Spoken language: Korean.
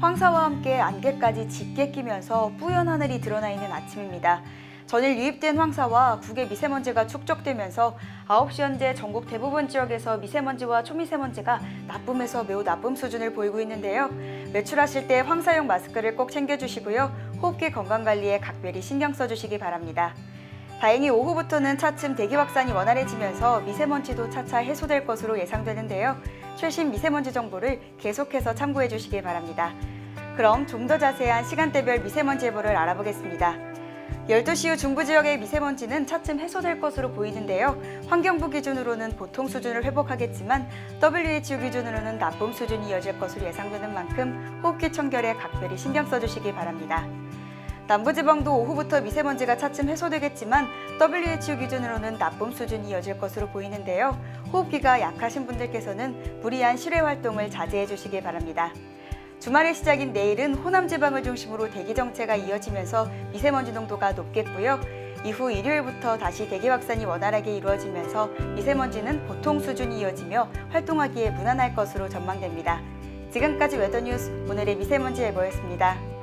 황사와 함께 안개까지 짙게 끼면서 뿌연 하늘이 드러나 있는 아침입니다. 전일 유입된 황사와 국외 미세먼지가 축적되면서 9시 현재 전국 대부분 지역에서 미세먼지와 초미세먼지가 나쁨에서 매우 나쁨 수준을 보이고 있는데요. 외출하실 때 황사용 마스크를 꼭 챙겨주시고요. 호흡기 건강 관리에 각별히 신경 써주시기 바랍니다. 다행히 오후부터는 차츰 대기 확산이 원활해지면서 미세먼지도 차차 해소될 것으로 예상되는데요. 최신 미세먼지 정보를 계속해서 참고해 주시기 바랍니다. 그럼 좀 더 자세한 시간대별 미세먼지 예보를 알아보겠습니다. 12시 후 중부 지역의 미세먼지는 차츰 해소될 것으로 보이는데요. 환경부 기준으로는 보통 수준을 회복하겠지만 WHO 기준으로는 나쁨 수준이 이어질 것으로 예상되는 만큼 호흡기 청결에 각별히 신경 써주시기 바랍니다. 남부지방도 오후부터 미세먼지가 차츰 해소되겠지만 WHO 기준으로는 나쁨 수준이 이어질 것으로 보이는데요. 호흡기가 약하신 분들께서는 무리한 실외 활동을 자제해 주시기 바랍니다. 주말의 시작인 내일은 호남 지방을 중심으로 대기 정체가 이어지면서 미세먼지 농도가 높겠고요. 이후 일요일부터 다시 대기 확산이 원활하게 이루어지면서 미세먼지는 보통 수준이 이어지며 활동하기에 무난할 것으로 전망됩니다. 지금까지 웨더뉴스 오늘의 미세먼지 예보였습니다.